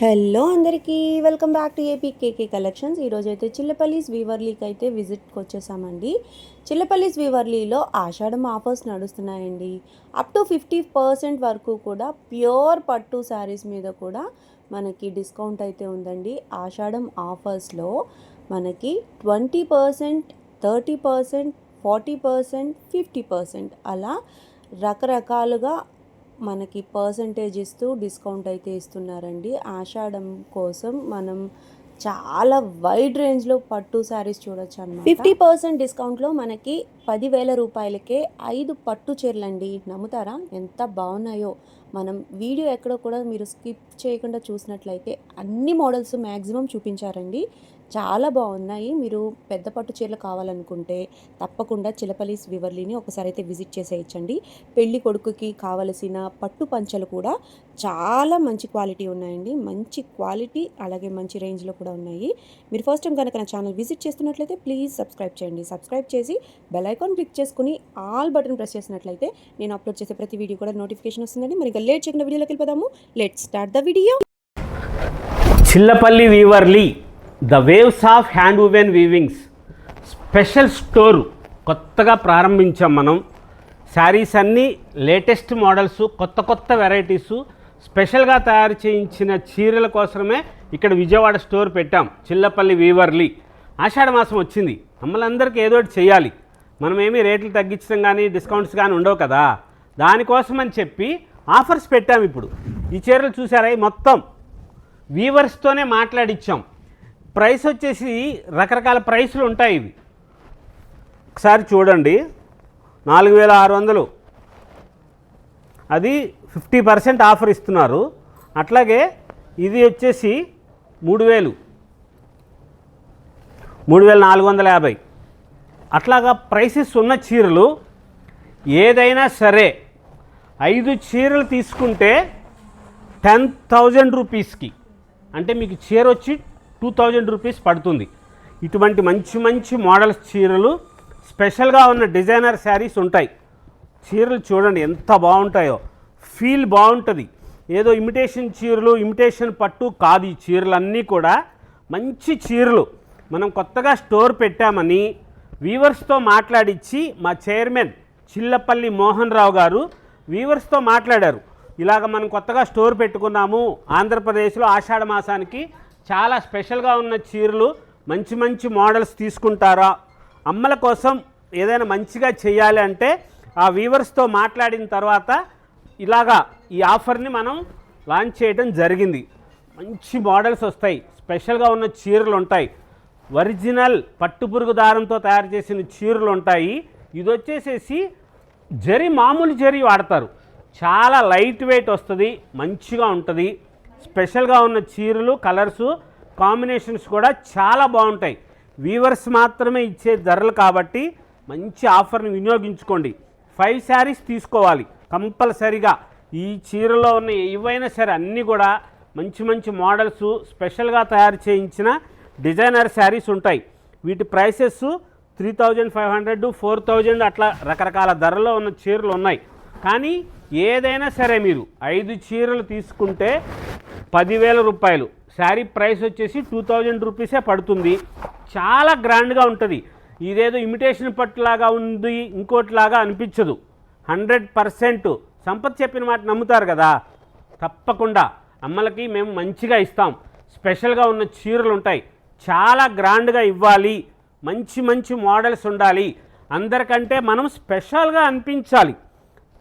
Hello అందరికీ welcome back to AP KK collections. ఈరోజు అయితే చిల్లపల్లిస్ వీవర్లీకి అయితే విజిట్కి వచ్చేసామండి చిల్లపల్లిస్ వీవర్లీలో ఆషాఢం ఆఫర్స్ నడుస్తున్నాయండి. అప్ టు ఫిఫ్టీ పర్సెంట్ వరకు కూడా ప్యూర్ పట్టు శారీస్ మీద కూడా మనకి డిస్కౌంట్ అయితే ఉందండి. ఆషాఢం ఆఫర్స్లో మనకి twenty percent thirty percent forty percent fifty percent అలా రకరకాలుగా మనకి పర్సంటేజ్ ఇస్తూ డిస్కౌంట్ అయితే ఇస్తున్నారండి. ఆషాఢం కోసం మనం చాలా వైడ్ రేంజ్లో పట్టు శారీస్ చూడొచ్చు అన్నమాట ఫిఫ్టీ పర్సెంట్ డిస్కౌంట్లో మనకి పదివేల రూపాయలకే ఐదు పట్టు చీరలండి. నమ్ముతారా? ఎంత బాగున్నాయో. మనం వీడియో ఎక్కడో కూడా మీరు స్కిప్ చేయకుండా చూసినట్లయితే అన్ని మోడల్స్ మ్యాక్సిమం చూపించారండి. చాలా బాగున్నాయి. మీరు పెద్ద పట్టు చీరలు కావాలనుకుంటే తప్పకుండా చిలపలీస్ వివర్లీని ఒకసారి అయితే విజిట్ చేసేయచ్చండి. పెళ్ళి కొడుకుకి కావలసిన పట్టు పంచలు కూడా చాలా మంచి క్వాలిటీ ఉన్నాయండి. మంచి క్వాలిటీ అలాగే మంచి రేంజ్లో కూడా ఉన్నాయి. మీరు ఫస్ట్ టైం కనుక నా ఛానల్ విజిట్ చేస్తున్నట్లయితే ప్లీజ్ సబ్స్క్రైబ్ చేయండి. సబ్స్క్రైబ్ చేసి బెల్ ఐకాన్ క్లిక్ చేసుకుని ఆల్ బటన్ ప్రెస్ చేసినట్లయితే నేను అప్లోడ్ చేసే ప్రతి వీడియో కూడా నోటిఫికేషన్ వస్తుందండి. మరి ఇంకా లేట్ చేయకుండా వీడియోలోకి వెళ్ళిపోదాము. Let start the video Chillapalli weaverly the waves of hand woven weavings special store కొత్తగా ప్రారంభించాం మనం. శారీస్ అన్నీ లేటెస్ట్ మోడల్స్ కొత్త కొత్త వెరైటీసు స్పెషల్గా తయారు చేయించిన చీరల కోసమే ఇక్కడ విజయవాడ స్టోర్ పెట్టాం. చిల్లపల్లి వీవర్లీ ఆషాఢ మాసం వచ్చింది. మమ్మల్ని ఏదో ఒకటి చేయాలి. మనం ఏమీ రేట్లు తగ్గించడం కానీ డిస్కౌంట్స్ కానీ ఉండవు కదా. దానికోసం అని చెప్పి ఆఫర్స్ పెట్టాము ఇప్పుడు. ఈ చీరలు చూసారా? మొత్తం. వీవర్స్తోనే మాట్లాడిచ్చాం. ప్రైస్ వచ్చేసి రకరకాల ప్రైసులు ఉంటాయి ఇవి. ఒకసారి చూడండి. నాలుగు వేల ఆరు వందలు. అది ఫిఫ్టీ పర్సెంట్ ఆఫర్ ఇస్తున్నారు. అట్లాగే ఇది వచ్చేసి మూడు వేలు. మూడు వేల నాలుగు వందల యాభై. అట్లాగా ప్రైసెస్ ఉన్న చీరలు ఏదైనా సరే ఐదు చీరలు తీసుకుంటే టెన్ థౌజండ్ రూపీస్కి. అంటే మీకు చీర వచ్చి టూ థౌజండ్ రూపీస్ పడుతుంది. ఇటువంటి మంచి మంచి మోడల్స్ చీరలు స్పెషల్గా ఉన్న డిజైనర్ శారీస్ ఉంటాయి. చీరలు చూడండి ఎంత బాగుంటాయో. ఫీల్ బాగుంటుంది. ఏదో ఇమిటేషన్ చీరలు ఇమిటేషన్ పట్టు కాదు ఈ చీరలన్నీ కూడా మంచి చీరలు. మనం కొత్తగా స్టోర్ పెట్టామని వీవర్స్తో మాట్లాడిచ్చి మా చైర్మన్ చిల్లపల్లి మోహన్ రావు గారు వీవర్స్తో మాట్లాడారు. ఇలాగ మనం కొత్తగా స్టోర్ పెట్టుకున్నాము. ఆంధ్రప్రదేశ్లో ఆషాఢ మాసానికి చాలా స్పెషల్గా ఉన్న చీరలు మంచి మంచి మోడల్స్ తీసుకుంటారా? అమ్మల కోసం ఏదైనా మంచిగా చేయాలి అంటే ఆ వీవర్స్తో మాట్లాడిన తర్వాత ఇలాగా ఈ ఆఫర్ని మనం లాంచ్ చేయడం జరిగింది. మంచి మోడల్స్ వస్తాయి. స్పెషల్గా ఉన్న చీరలు ఉంటాయి ఒరిజినల్ పట్టుపురుగు దారంతో తయారు చేసిన చీరలు ఉంటాయి. ఇది వచ్చేసేసి జరి మామూలు జరి వాడతారు. చాలా లైట్ వెయిట్ వస్తుంది మంచిగా ఉంటుంది. స్పెషల్గా ఉన్న చీరలు కలర్సు కాంబినేషన్స్ కూడా చాలా బాగుంటాయి. వీవర్స్ మాత్రమే ఇచ్చే ధరలు కాబట్టి మంచి ఆఫర్ని వినియోగించుకోండి. ఫైవ్ శారీస్ తీసుకోవాలి. కంపల్సరీగా ఈ చీరలో ఉన్న ఏవైనా సరే అన్నీ కూడా మంచి మంచి మోడల్స్ స్పెషల్గా తయారు చేయించిన డిజైనర్ శారీస్ ఉంటాయి. వీటి prices three thousand five hundred four thousand అట్లా రకరకాల ధరలో ఉన్న చీరలు ఉన్నాయి. కానీ ఏదైనా సరే మీరు ఐదు చీరలు తీసుకుంటే పదివేల రూపాయలు. శారీ ప్రైస్ వచ్చేసి టూ థౌజండ్ రూపీసే పడుతుంది. చాలా గ్రాండ్గా ఉంటుంది. ఇదేదో ఇమిటేషన్ పట్టులాగా ఉంది ఇంకోటిలాగా అనిపించదు. Hundred percent. సంపత్ చెప్పిన మాట నమ్ముతారు కదా. తప్పకుండా. అమ్మలకి మేము మంచిగా ఇస్తాం. స్పెషల్గా ఉన్న చీరలు ఉంటాయి. చాలా గ్రాండ్గా ఇవ్వాలి. మంచి మంచి మోడల్స్ ఉండాలి. అందరికంటే మనం స్పెషల్గా అనిపించాలి.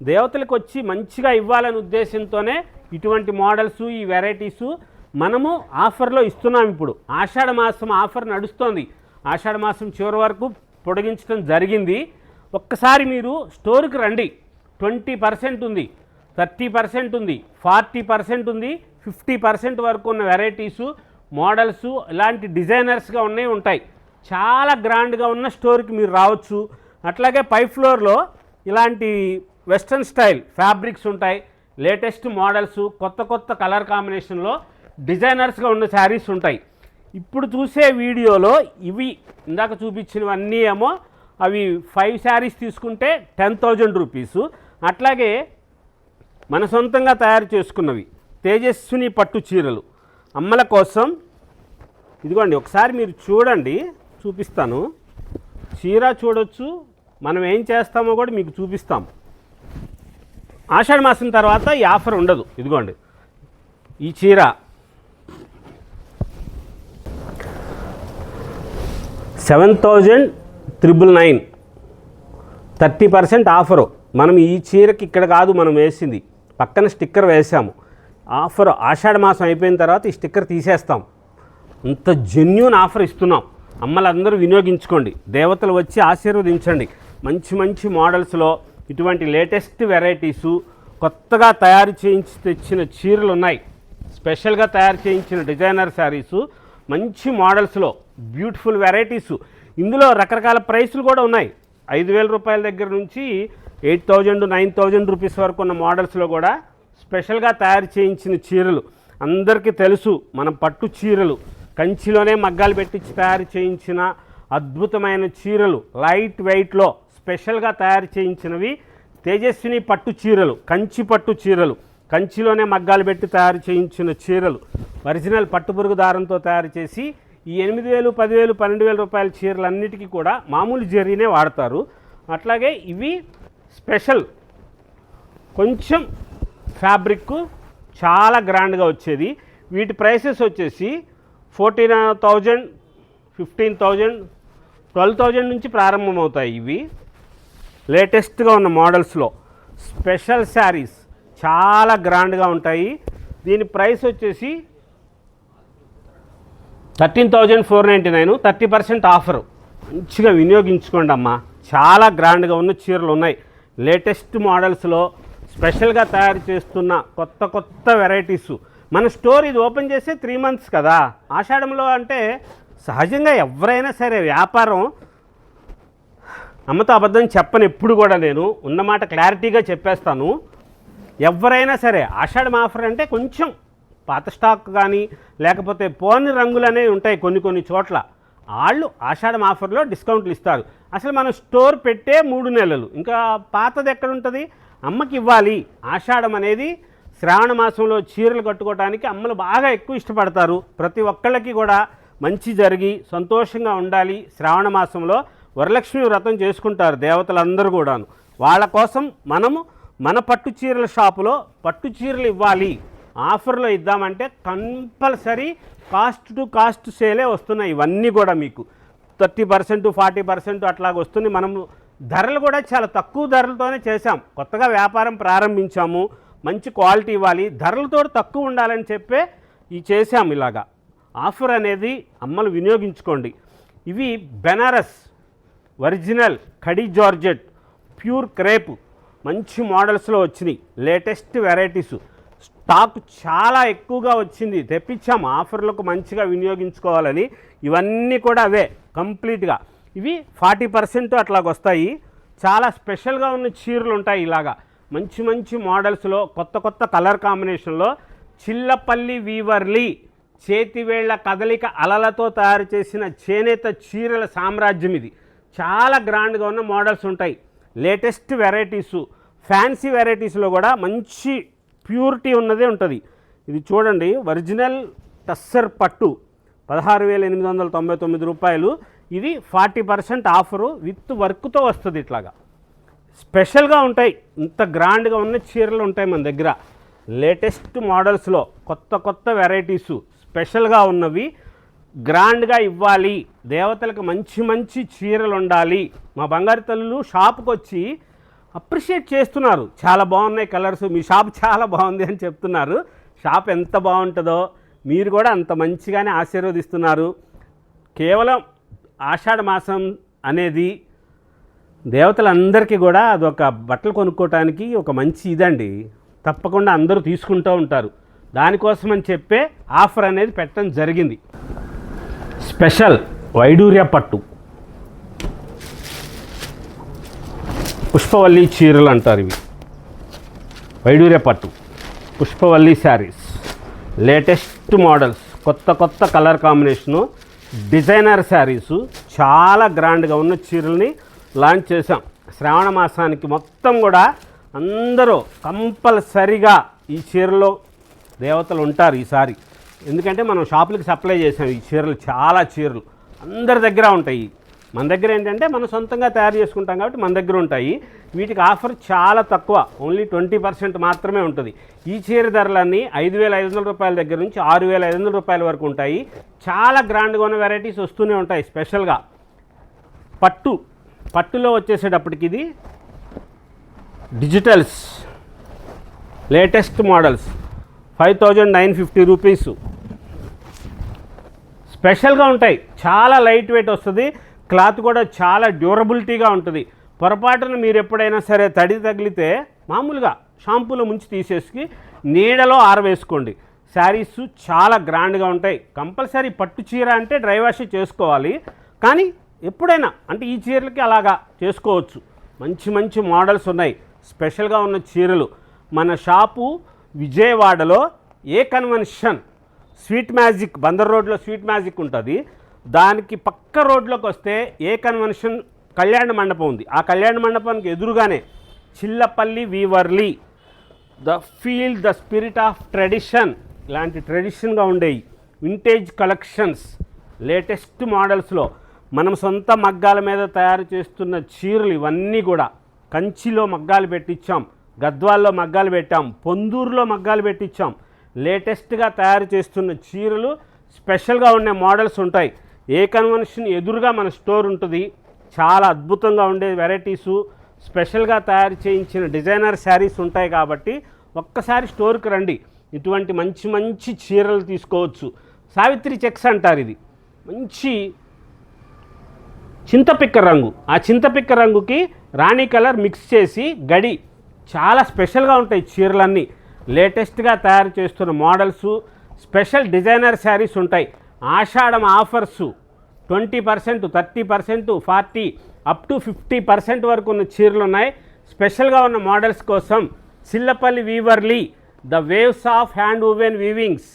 దేవతలకు వచ్చి మంచిగా ఇవ్వాలనే ఉద్దేశంతోనే ఇటువంటి మోడల్స్ ఈ వెరైటీసు మనము ఆఫర్లో ఇస్తున్నాం ఇప్పుడు. ఆషాఢ మాసం ఆఫర్ నడుస్తోంది. ఆషాఢ మాసం చివరి వరకు పొడిగించడం జరిగింది. ఒక్కసారి మీరు స్టోర్కి రండి. ట్వంటీ పర్సెంట్ ఉంది థర్టీ పర్సెంట్ ఉంది ఫార్టీ పర్సెంట్ ఉంది ఫిఫ్టీ పర్సెంట్ వరకు ఉన్న వెరైటీసు మోడల్స్ ఇలాంటి డిజైనర్స్గా ఉన్నాయి ఉంటాయి. చాలా గ్రాండ్గా ఉన్న స్టోర్కి మీరు రావచ్చు. అట్లాగే పై ఫ్లోర్లో ఇలాంటి వెస్ట్రన్ స్టైల్ ఫ్యాబ్రిక్స్ ఉంటాయి. లేటెస్ట్ మోడల్స్ కొత్త కొత్త కలర్ కాంబినేషన్లో డిజైనర్స్గా ఉన్న శారీస్ ఉంటాయి. ఇప్పుడు చూసే వీడియోలో ఇవి ఇందాక చూపించినవన్నీ ఏమో అవి ఫైవ్ శారీస్ తీసుకుంటే టెన్ థౌజండ్ రూపీసు అట్లాగే మన సొంతంగా తయారు చేసుకున్నవి తేజస్విని పట్టు చీరలు. అమ్మల కోసం ఇదిగోండి ఒకసారి మీరు చూడండి చూపిస్తాను. చీర చూడొచ్చు మనం ఏం చేస్తామో కూడా మీకు చూపిస్తాం. ఆషాఢ మాసం తర్వాత ఈ ఆఫర్ ఉండదు ఇదిగోండి. ఈ చీర. Seven thousand triple nine. Thirty percent offer. మనం ఈ చీరకి ఇక్కడ కాదు మనం వేసింది. పక్కన స్టిక్కర్ వేసాము. ఆఫర్ ఆషాఢ మాసం అయిపోయిన తర్వాత ఈ స్టిక్కర్ తీసేస్తాం. అంత జెన్యున్ ఆఫర్ ఇస్తున్నాం. అమ్మలందరూ వినియోగించుకోండి. దేవతలు వచ్చి ఆశీర్వదించండి. మంచి మంచి మోడల్స్లో ఇటువంటి లేటెస్ట్ వెరైటీసు కొత్తగా తయారు చేయించి తెచ్చిన చీరలు ఉన్నాయి. స్పెషల్గా తయారు చేయించిన డిజైనర్ శారీసు మంచి మోడల్స్లో బ్యూటిఫుల్ వెరైటీసు. ఇందులో రకరకాల ప్రైసులు కూడా ఉన్నాయి. ఐదు వేల రూపాయల దగ్గర నుంచి eight thousand nine thousand rupees వరకు ఉన్న మోడల్స్లో కూడా స్పెషల్గా తయారు చేయించిన చీరలు. అందరికీ తెలుసు మనం పట్టు చీరలు కంచిలోనే మగ్గాలు పెట్టించి తయారు చేయించిన అద్భుతమైన చీరలు. లైట్ వెయిట్లో స్పెషల్గా తయారు చేయించినవి తేజస్విని పట్టు చీరలు కంచి పట్టు చీరలు. కంచిలోనే మగ్గాలు పెట్టి తయారు చేయించిన చీరలు. ఒరిజినల్ పట్టుపురుగు దారంతో తయారు చేసి ఈ ఎనిమిది వేలు పదివేలు పన్నెండు వేల రూపాయల చీరలన్నిటికీ కూడా మామూలు జరీనే వాడతారు. అట్లాగే ఇవి స్పెషల్. కొంచెం ఫ్యాబ్రిక్ చాలా గ్రాండ్గా వచ్చేది. వీటి ప్రైసెస్ వచ్చేసి fourteen thousand fifteen thousand twelve thousand నుంచి ప్రారంభమవుతాయి ఇవి. లేటెస్ట్గా ఉన్న మోడల్స్లో. స్పెషల్ శారీస్ చాలా గ్రాండ్గా ఉంటాయి. దీని ప్రైస్ వచ్చేసి thirteen thousand four ninety nine thirty percent offer. మంచిగా వినియోగించుకోండి అమ్మా. చాలా గ్రాండ్గా ఉన్న చీరలు ఉన్నాయి లేటెస్ట్ మోడల్స్లో స్పెషల్గా తయారు చేస్తున్న కొత్త కొత్త వెరైటీస్. మన స్టోర్ ఇది ఓపెన్ చేసే త్రీ మంత్స్ కదా. ఆషాఢంలో అంటే సహజంగా ఎవరైనా సరే వ్యాపారం అమ్మతో అబద్ధం చెప్పను ఎప్పుడు కూడా నేను. ఉన్నమాట క్లారిటీగా చెప్పేస్తాను. ఎవరైనా సరే ఆషాఢం ఆఫర్ అంటే కొంచెం పాత స్టాక్ కానీ లేకపోతే పోని రంగులు అనేవి ఉంటాయి కొన్ని కొన్ని చోట్ల. వాళ్ళు ఆషాఢం ఆఫర్లో డిస్కౌంట్లు ఇస్తారు. అసలు మనం స్టోర్ పెట్టే మూడు నెలలు. ఇంకా పాతది ఎక్కడ ఉంటుంది? అమ్మకి ఇవ్వాలి. ఆషాఢం అనేది శ్రావణ మాసంలో చీరలు కట్టుకోవడానికి అమ్మలు బాగా ఎక్కువ ఇష్టపడతారు. ప్రతి ఒక్కళ్ళకి కూడా మంచి జరిగి సంతోషంగా ఉండాలి. శ్రావణ మాసంలో వరలక్ష్మి వ్రతం చేసుకుంటారు దేవతలందరూ కూడాను. వాళ్ళ కోసం మనము మన పట్టు చీరల షాపులో పట్టు చీరలు ఇవ్వాలి. ఆఫర్లో ఇద్దామంటే కంపల్సరీ కాస్ట్ టు కాస్ట్ సేలే వస్తున్నాయి ఇవన్నీ కూడా మీకు. థర్టీ పర్సెంట్ ఫార్టీ పర్సెంట్ అట్లాగ వస్తుంది మనము ధరలు కూడా చాలా తక్కువ ధరలతోనే చేశాం. కొత్తగా వ్యాపారం ప్రారంభించాము. మంచి క్వాలిటీ ఇవ్వాలి. ధరలతో తక్కువ ఉండాలని చెప్పే ఈ చేసాము ఇలాగా. ఆఫర్ అనేది అమ్మలు వినియోగించుకోండి. ఇవి బెనారస్ ఒరిజినల్ కడి జార్జెట్ ప్యూర్ క్రేప్ మంచి మోడల్స్లో వచ్చినాయి. Latest varieties. స్టాక్ చాలా ఎక్కువగా వచ్చింది. తెప్పించాము ఆఫర్లకు మంచిగా వినియోగించుకోవాలని. ఇవన్నీ కూడా అవే కంప్లీట్గా. ఇవి ఫార్టీ పర్సెంట్ అట్లాగ వస్తాయి. చాలా స్పెషల్గా ఉన్న చీరలు ఉంటాయి ఇలాగా. మంచి మంచి మోడల్స్లో కొత్త కొత్త కలర్ కాంబినేషన్లో చిల్లపల్లి వీవర్లీ చేతివేళ్ళ కదలిక అలలతో తయారు చేసిన చేనేత చీరల సామ్రాజ్యం ఇది. చాలా గ్రాండ్గా ఉన్న మోడల్స్ ఉంటాయి. లేటెస్ట్ వెరైటీసు ఫ్యాన్సీ వెరైటీస్లో కూడా మంచి ప్యూరిటీ ఉన్నదే ఉంటుంది. ఇది చూడండి ఒరిజినల్ టస్సర్ పట్టు పదహారు వేల ఎనిమిది వందల తొంభై తొమ్మిది రూపాయలు. ఇది ఫార్టీ పర్సెంట్ ఆఫరు విత్ వర్క్తో వస్తుంది ఇట్లాగా. స్పెషల్గా ఉంటాయి. ఇంత గ్రాండ్గా ఉన్న చీరలు ఉంటాయి మన దగ్గర. లేటెస్ట్ మోడల్స్లో కొత్త కొత్త వెరైటీసు స్పెషల్గా ఉన్నవి గ్రాండ్గా ఇవ్వాలి. దేవతలకు మంచి మంచి చీరలు ఉండాలి. మా బంగారు తల్లులు షాప్కి వచ్చి అప్రిషియేట్ చేస్తున్నారు. చాలా బాగున్నాయి కలర్స్. మీ షాప్ చాలా బాగుంది అని చెప్తున్నారు. షాప్ ఎంత బాగుంటుందో మీరు కూడా అంత మంచిగానే ఆశీర్వదిస్తున్నారు. కేవలం ఆషాఢ మాసం అనేది దేవతలందరికీ కూడా అదొక బట్టలు కొనుక్కోవటానికి ఒక మంచి ఇదండి. తప్పకుండా అందరూ తీసుకుంటూ ఉంటారు. దానికోసం అని చెప్పే ఆఫర్ అనేది పెట్టడం జరిగింది. స్పెషల్ వైడూర్య పట్టు. పుష్పవల్లి చీరలు అంటారు ఇవి. వైడూర్య పట్టు. పుష్పవల్లి శారీస్. Latest models. కొత్త కొత్త కలర్ కాంబినేషను డిజైనర్ శారీసు చాలా గ్రాండ్గా ఉన్న చీరల్ని లాంచ్ చేశాం. శ్రావణ మాసానికి మొత్తం కూడా అందరూ కంపల్సరిగా ఈ చీరలో దేవతలు ఉంటారు ఈసారి ఎందుకంటే మనం షాపులకి సప్లై చేసాం ఈ చీరలు చాలా చీరలు. అందరి దగ్గర ఉంటాయి. మన దగ్గర ఏంటంటే మనం సొంతంగా తయారు చేసుకుంటాం కాబట్టి మన దగ్గర ఉంటాయి. వీటికి ఆఫర్ చాలా తక్కువ. ఓన్లీ ట్వంటీ పర్సెంట్ మాత్రమే ఉంటుంది. ఈ చీర ధరలన్నీ ఐదు వేల ఐదు వందల రూపాయల దగ్గర నుంచి ఆరు వేల ఐదు వందల రూపాయల వరకు ఉంటాయి. చాలా గ్రాండ్గా ఉన్న వెరైటీస్ వస్తూనే ఉంటాయి స్పెషల్గా. పట్టు. పట్టులో వచ్చేసేటప్పటికి ఇది digitals. Latest models. Five thousand nine fifty rupees. స్పెషల్గా ఉంటాయి. చాలా లైట్ వెయిట్ వస్తుంది. క్లాత్ కూడా చాలా డ్యూరబిలిటీగా ఉంటుంది. పొరపాటున మీరు ఎప్పుడైనా సరే తడి తగిలితే మామూలుగా షాంపూలో ముంచి తీసేసి నీడలో ఆరవేసుకోండి. శారీస్ చాలా గ్రాండ్గా ఉంటాయి. కంపల్సరీ పట్టు చీర అంటే డ్రై వాష్ చేసుకోవాలి. కానీ ఎప్పుడైనా అంటే ఈ చీరలకి అలాగా చేసుకోవచ్చు. మంచి మంచి మోడల్స్ ఉన్నాయి. స్పెషల్గా ఉన్న చీరలు. మన షాపు విజయవాడలో A convention Sweet Magic Bandar రోడ్లో స్వీట్ మ్యాజిక్ ఉంటుంది. దానికి పక్క రోడ్లోకి వస్తే ఏ కన్వెన్షన్ కళ్యాణ మండపం ఉంది. ఆ కళ్యాణ మండపానికి ఎదురుగానే Chillapalli Weaverly. The feel the spirit of tradition. ఇలాంటి ట్రెడిషన్గా ఉండేవి వింటేజ్ కలెక్షన్స్. లేటెస్ట్ మోడల్స్లో మనం సొంత మగ్గాల మీద తయారు చేస్తున్న చీరలు ఇవన్నీ కూడా కంచిలో మగ్గాలు పెట్టించాం గద్వాల్లో మగ్గాలు పెట్టాం. పొందూరులో మగ్గాలు పెట్టించాం లేటెస్ట్గా తయారు చేస్తున్న చీరలు స్పెషల్గా ఉండే మోడల్స్ ఉంటాయి. ఏ కన్వెన్షన్ ఎదురుగా మన స్టోర్ ఉంటుంది చాలా అద్భుతంగా ఉండే వెరైటీసు స్పెషల్గా తయారు చేయించిన డిజైనర్ శారీస్ ఉంటాయి కాబట్టి ఒక్కసారి స్టోర్కి రండి. ఇటువంటి మంచి మంచి చీరలు తీసుకోవచ్చు. సావిత్రి చెక్స్ అంటారు ఇది. మంచి చింతపిక్క రంగు. ఆ చింతపిక్క రంగుకి రాణి కలర్ మిక్స్ చేసి గడి చాలా స్పెషల్గా ఉంటాయి చీరలన్నీ. లేటెస్ట్గా తయారు చేస్తున్న మోడల్స్ స్పెషల్ డిజైనర్ శారీస్ ఉంటాయి. Ashadam offers twenty percent thirty percent forty up to fifty percent వరకు ఉన్న చీరలు ఉన్నాయి. స్పెషల్గా ఉన్న మోడల్స్ కోసం Chillapalli Weaverly the waves of hand woven weavings.